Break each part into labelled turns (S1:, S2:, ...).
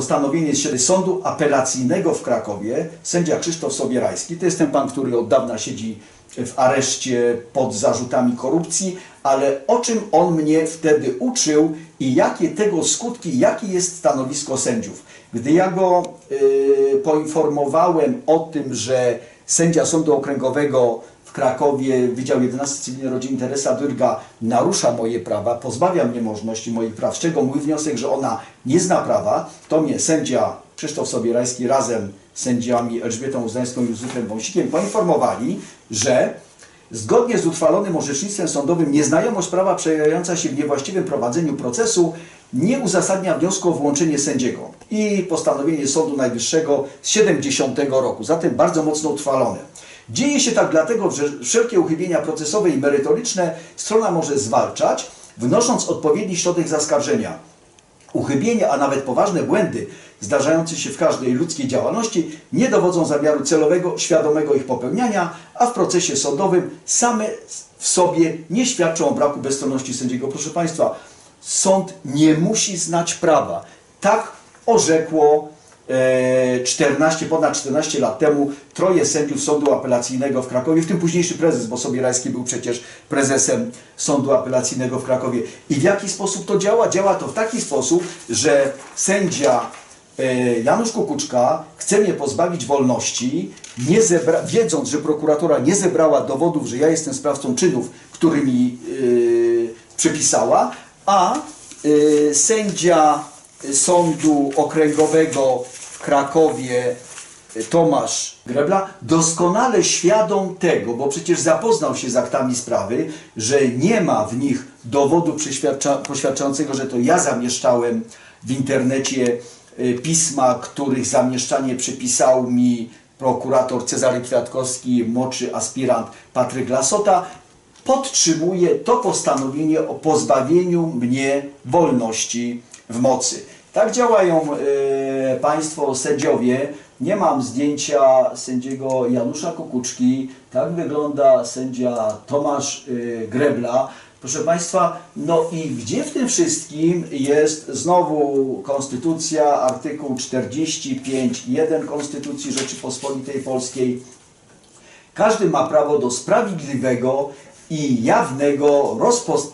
S1: postanowienie Sądu Apelacyjnego w Krakowie, sędzia Krzysztof Sobierajski, to jest ten pan, który od dawna siedzi w areszcie pod zarzutami korupcji, ale o czym on mnie wtedy uczył i jakie tego skutki, jakie jest stanowisko sędziów. Gdy ja go y, poinformowałem o tym, że sędzia Sądu Okręgowego w Krakowie, Wydział 11 Cywilny Rodziny Teresa Dyrga narusza moje prawa, pozbawia mnie możliwości moich praw, z czego mój wniosek, że ona nie zna prawa, to mnie sędzia Krzysztof Sobierajski razem z sędziami Elżbietą Uznańską i Józefem Wąsikiem poinformowali, że Zgodnie z utrwalonym orzecznictwem sądowym nieznajomość prawa przejawiająca się w niewłaściwym prowadzeniu procesu nie uzasadnia wniosku o włączenie sędziego i postanowienie Sądu Najwyższego z 70 roku, zatem bardzo mocno utrwalone. Dzieje się tak dlatego, że wszelkie uchybienia procesowe i merytoryczne strona może zwalczać, wnosząc odpowiedni środek zaskarżenia. Uchybienia, a nawet poważne błędy zdarzające się w każdej ludzkiej działalności nie dowodzą zamiaru celowego, świadomego ich popełniania, a w procesie sądowym same w sobie nie świadczą o braku bezstronności sędziego. Proszę Państwa, sąd nie musi znać prawa. Tak orzekło 14, ponad 14 lat temu troje sędziów Sądu Apelacyjnego w Krakowie, w tym późniejszy prezes, bo Sobierajski był przecież prezesem Sądu Apelacyjnego w Krakowie. I w jaki sposób to działa? Działa to w taki sposób, że sędzia e, Janusz Kukuczka chce mnie pozbawić wolności, nie zebra, wiedząc, że prokuratura nie zebrała dowodów, że ja jestem sprawcą czynów, który mi yy, przypisała, a yy, sędzia Sądu Okręgowego w Krakowie y, Tomasz Grebla doskonale świadom tego, bo przecież zapoznał się z aktami sprawy, że nie ma w nich dowodu poświadczającego, że to ja zamieszczałem w internecie y, pisma, których zamieszczanie przypisał mi prokurator Cezary Kwiatkowski, moczy aspirant Patryk Lasota, podtrzymuje to postanowienie o pozbawieniu mnie wolności w mocy. Tak działają e, Państwo sędziowie. Nie mam zdjęcia sędziego Janusza Kukuczki. Tak wygląda sędzia Tomasz e, Grebla. Proszę Państwa, no i gdzie w tym wszystkim jest znowu Konstytucja, artykuł 45.1 Konstytucji Rzeczypospolitej Polskiej. Każdy ma prawo do sprawiedliwego i jawnego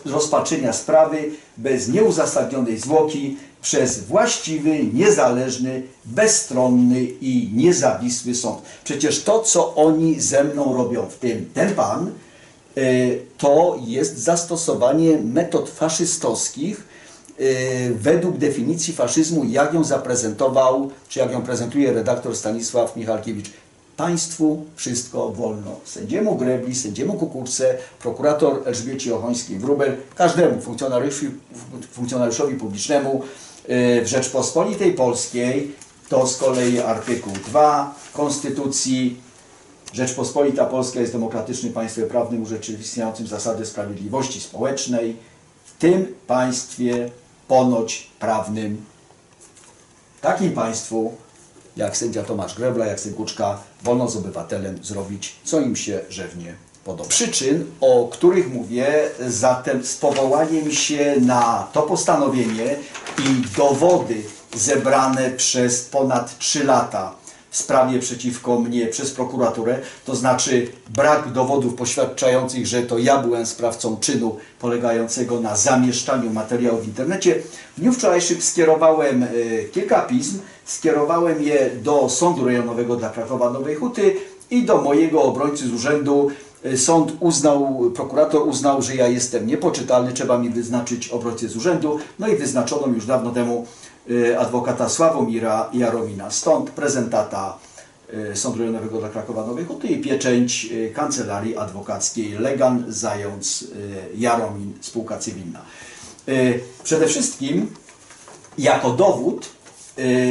S1: rozpatrzenia sprawy bez nieuzasadnionej zwłoki przez właściwy, niezależny, bezstronny i niezawisły sąd. Przecież to, co oni ze mną robią, w tym ten pan, y, to jest zastosowanie metod faszystowskich y, według definicji faszyzmu, jak ją zaprezentował, czy jak ją prezentuje redaktor Stanisław Michalkiewicz. Państwu wszystko wolno. Sędziemu Grebli, sędziemu Kukurce, prokurator Elżbiecie Ochońskiej-Wróbel, każdemu funkcjonariuszowi, funkcjonariuszowi publicznemu y, w Rzeczpospolitej Polskiej, to z kolei artykuł 2 Konstytucji, Rzeczpospolita Polska jest demokratycznym państwem prawnym urzeczywistniającym zasady sprawiedliwości społecznej, w tym państwie ponoć prawnym. Takim państwu, jak sędzia Tomasz Grebla, jak sędzia Kuczka, wolno z obywatelem zrobić, co im się rzewnie podoba. Przyczyn, o których mówię, zatem z powołaniem się na to postanowienie i dowody zebrane przez ponad 3 lata w sprawie przeciwko mnie przez prokuraturę, to znaczy brak dowodów poświadczających, że to ja byłem sprawcą czynu polegającego na zamieszczaniu materiału w internecie. W dniu wczorajszym skierowałem e, kilka pism, skierowałem je do Sądu Rejonowego dla Krakowa Nowej Huty i do mojego obrońcy z urzędu. E, Sąd uznał, prokurator uznał, że ja jestem niepoczytalny, trzeba mi wyznaczyć obrońcę z urzędu, no i wyznaczono już dawno temu e, adwokata Sławomira Jaromina. Stąd prezentata e, Sądu Rejonowego dla Krakowa Nowej Huty i pieczęć Kancelarii Adwokackiej Legan Zając Jaromin, spółka cywilna. Przede wszystkim jako dowód y,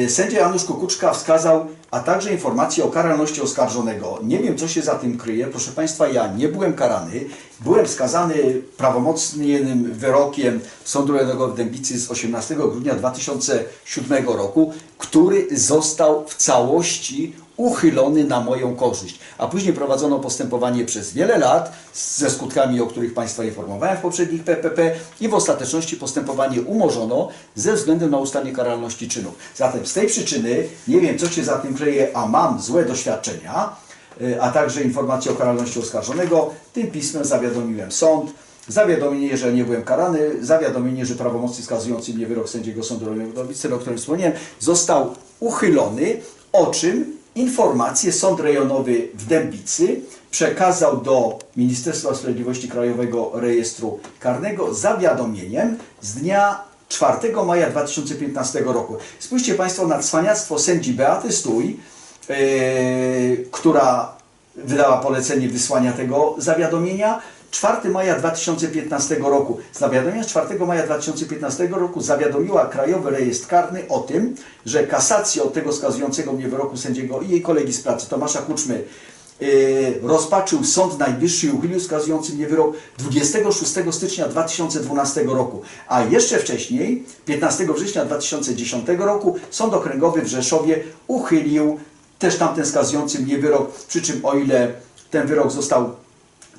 S1: sędzia Janusz Kukuczka wskazał, a także informacje o karalności oskarżonego. Nie wiem, co się za tym kryje. Proszę Państwa, ja nie byłem karany. Byłem skazany prawomocnym wyrokiem Sądu Rejonowego w Dębicy z 18 grudnia 2007 roku, który został w całości uchylony na moją korzyść. A później prowadzono postępowanie przez wiele lat ze skutkami, o których Państwa informowałem w poprzednich PPP i w ostateczności postępowanie umorzono ze względu na ustanie karalności czynów. Zatem z tej przyczyny, nie wiem co się za tym kryje, a mam złe doświadczenia, a także informacje o karalności oskarżonego, tym pismem zawiadomiłem sąd, Zawiadomienie, że nie byłem karany, zawiadomienie, że prawomocny skazujący mnie wyrok sędziego Sądu Rejonowego w Wicy, o którym wspomniałem, został uchylony, o czym informację Sąd Rejonowy w Dębicy przekazał do Ministerstwa Sprawiedliwości Krajowego Rejestru Karnego zawiadomieniem z dnia 4 maja 2015 roku. Spójrzcie Państwo na cwaniactwo sędzi Beaty Stój, która wydała polecenie wysłania tego zawiadomienia. 4 maja 2015 roku. Zawiadomienia z 4 maja 2015 roku zawiadomiła Krajowy Rejestr Karny o tym, że kasację od tego skazującego mnie wyroku sędziego i jej kolegi z pracy Tomasza Kuczmy yy, rozpatrzył Sąd Najwyższy i uchylił skazujący mnie wyrok 26 stycznia 2012 roku. A jeszcze wcześniej, 15 września 2010 roku, Sąd Okręgowy w Rzeszowie uchylił też tamten skazujący mnie wyrok, przy czym o ile ten wyrok został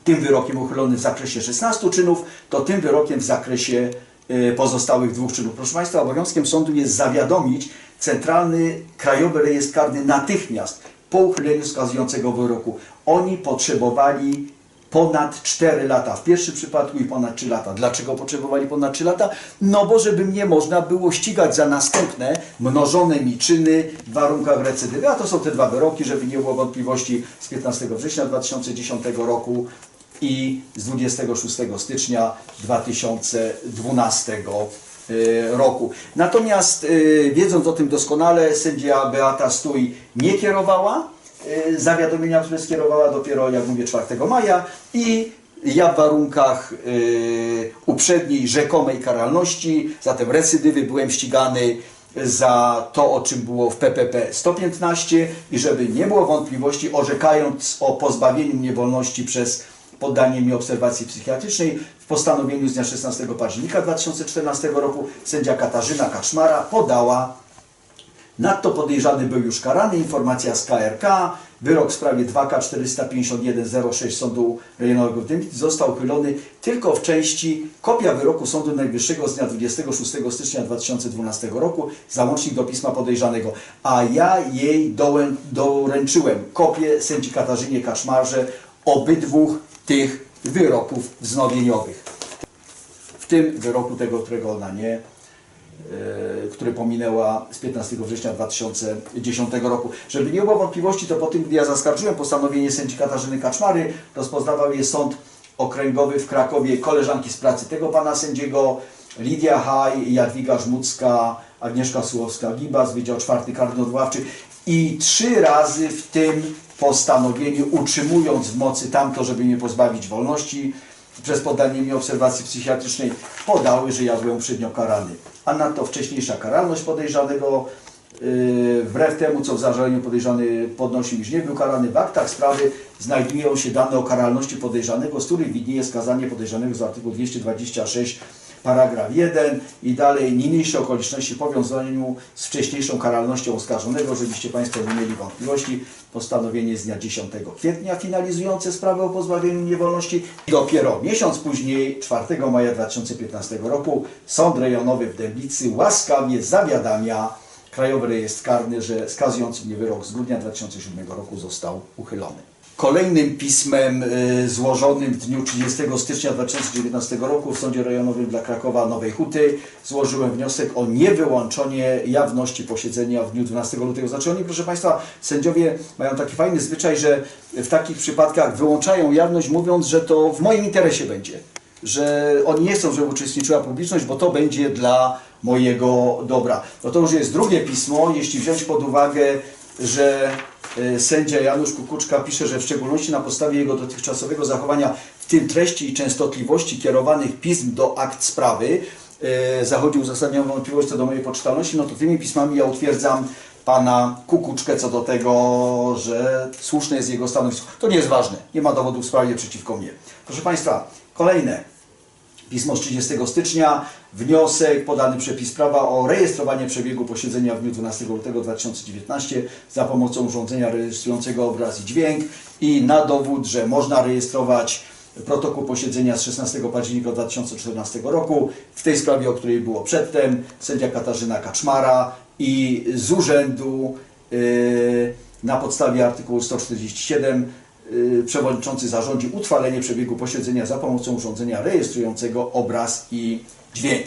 S1: tym wyrokiem uchylony w zakresie 16 czynów, to tym wyrokiem w zakresie y, pozostałych dwóch czynów. Proszę Państwa, obowiązkiem sądu jest zawiadomić Centralny Krajowy Rejestr Karny natychmiast po uchyleniu skazującego wyroku. Oni potrzebowali ponad 4 lata, w pierwszym przypadku i ponad 3 lata. Dlaczego potrzebowali ponad 3 lata? No bo żeby mnie można było ścigać za następne mnożone mi czyny w warunkach recydywy. A to są te dwa wyroki, żeby nie było wątpliwości z 15 września 2010 roku i z 26 stycznia 2012 y, roku. Natomiast y, wiedząc o tym doskonale, sędzia Beata Stój nie kierowała zawiadomienia, które skierowała dopiero, jak mówię, 4 maja i ja w warunkach y, uprzedniej rzekomej karalności, zatem recydywy, byłem ścigany za to, o czym było w PPP 115 i żeby nie było wątpliwości, orzekając o pozbawieniu mnie wolności przez poddanie mi obserwacji psychiatrycznej w postanowieniu z dnia 16 października 2014 roku sędzia Katarzyna Kaczmara podała Nadto podejrzany był już karany, informacja z KRK, wyrok w sprawie 2K 451-06 Sądu Rejonowego w Dębicy został uchylony tylko w części. Kopia wyroku Sądu Najwyższego z dnia 26 stycznia 2012 roku, załącznik do pisma podejrzanego, a ja jej doręczyłem kopię sędzi Katarzynie Kaszmarze obydwu tych wyroków wznowieniowych. W tym wyroku tego, którego ona nie e, który pominęła z 15 września 2010 roku. Żeby nie było wątpliwości, to po tym, gdy ja zaskarżyłem postanowienie sędzi Katarzyny Kaczmary, rozpoznawał je Sąd Okręgowy w Krakowie, koleżanki z pracy tego pana sędziego, Lidia Haj, Jadwiga Żmucka, Agnieszka Sułowska-Giba z Wydział Czwarty Karny Odwoławczy i trzy razy w tym postanowieniu, utrzymując w mocy tamto, żeby mnie pozbawić wolności, przez poddanie mi obserwacji psychiatrycznej podały, że ja byłem uprzednio karany. A nadto wcześniejsza karalność podejrzanego, yy, wbrew temu, co w zażaleniu podejrzany podnosił, iż nie był karany, w aktach sprawy znajdują się dane o karalności podejrzanego, z których widnieje skazanie podejrzanego z artykułu 226 paragraf 1 i dalej niniejsze okoliczności w powiązaniu z wcześniejszą karalnością oskarżonego, żebyście Państwo nie mieli wątpliwości, postanowienie z dnia 10 kwietnia finalizujące sprawę o pozbawieniu niewolności. Dopiero miesiąc później, 4 maja 2015 roku, Sąd Rejonowy w Dębicy łaskawie zawiadamia Krajowy Rejestr Karny, że skazujący mnie wyrok z grudnia 2007 roku został uchylony. Kolejnym pismem y, złożonym w dniu 30 stycznia 2019 roku w Sądzie Rejonowym dla Krakowa Nowej Huty złożyłem wniosek o niewyłączenie jawności posiedzenia w dniu 12 lutego. Znaczy oni, proszę Państwa, sędziowie mają taki fajny zwyczaj, że w takich przypadkach wyłączają jawność mówiąc, że to w moim interesie będzie. Że oni nie chcą, żeby uczestniczyła publiczność, bo to będzie dla mojego dobra. No to już jest drugie pismo, jeśli wziąć pod uwagę, że sędzia Janusz Kukuczka pisze, że w szczególności na podstawie jego dotychczasowego zachowania, w tym treści i częstotliwości kierowanych pism do akt sprawy, e, zachodzi uzasadnioną wątpliwość co do mojej poczytalności, no to tymi pismami ja utwierdzam pana Kukuczkę co do tego, że słuszne jest jego stanowisko. To nie jest ważne, nie ma dowodów w sprawie przeciwko mnie. Proszę Państwa, kolejne Pismo z 30 stycznia, wniosek, podany przepis prawa o rejestrowanie przebiegu posiedzenia w dniu 12 lutego 2019 za pomocą urządzenia rejestrującego obraz i dźwięk i na dowód, że można rejestrować protokół posiedzenia z 16 października 2014 roku. W tej sprawie, o której było przedtem, sędzia Katarzyna Kaczmara i z urzędu yy, na podstawie artykułu 147 yy, przewodniczący zarządził utrwalenie przebiegu posiedzenia za pomocą urządzenia rejestrującego obraz i dźwięk.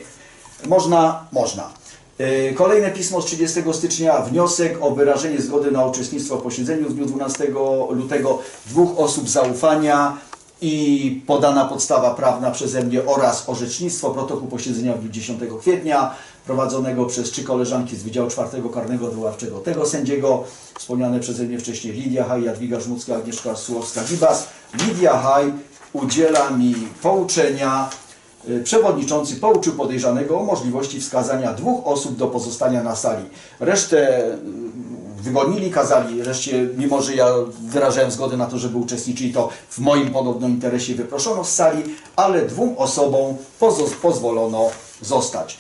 S1: Można? Można. Yy, Kolejne pismo z 30 stycznia, wniosek o wyrażenie zgody na uczestnictwo w posiedzeniu w dniu 12 lutego dwóch osób zaufania i podana podstawa prawna przeze mnie oraz orzecznictwo, protokół posiedzenia w dniu 10 kwietnia prowadzonego przez trzy koleżanki z Wydziału czwartego Karnego Odwoławczego tego sędziego, wspomniane przeze mnie wcześniej Lidia Haj, Jadwiga Żmucka, Agnieszka Sułowska-Gibas. Lidia Haj udziela mi pouczenia Y, Przewodniczący pouczył podejrzanego o możliwości wskazania dwóch osób do pozostania na sali. Resztę y, wygonili, kazali reszcie, mimo że ja wyrażałem zgodę na to, żeby uczestniczyli, to w moim podobno interesie wyproszono z sali, ale dwóm osobom pozwolono zostać.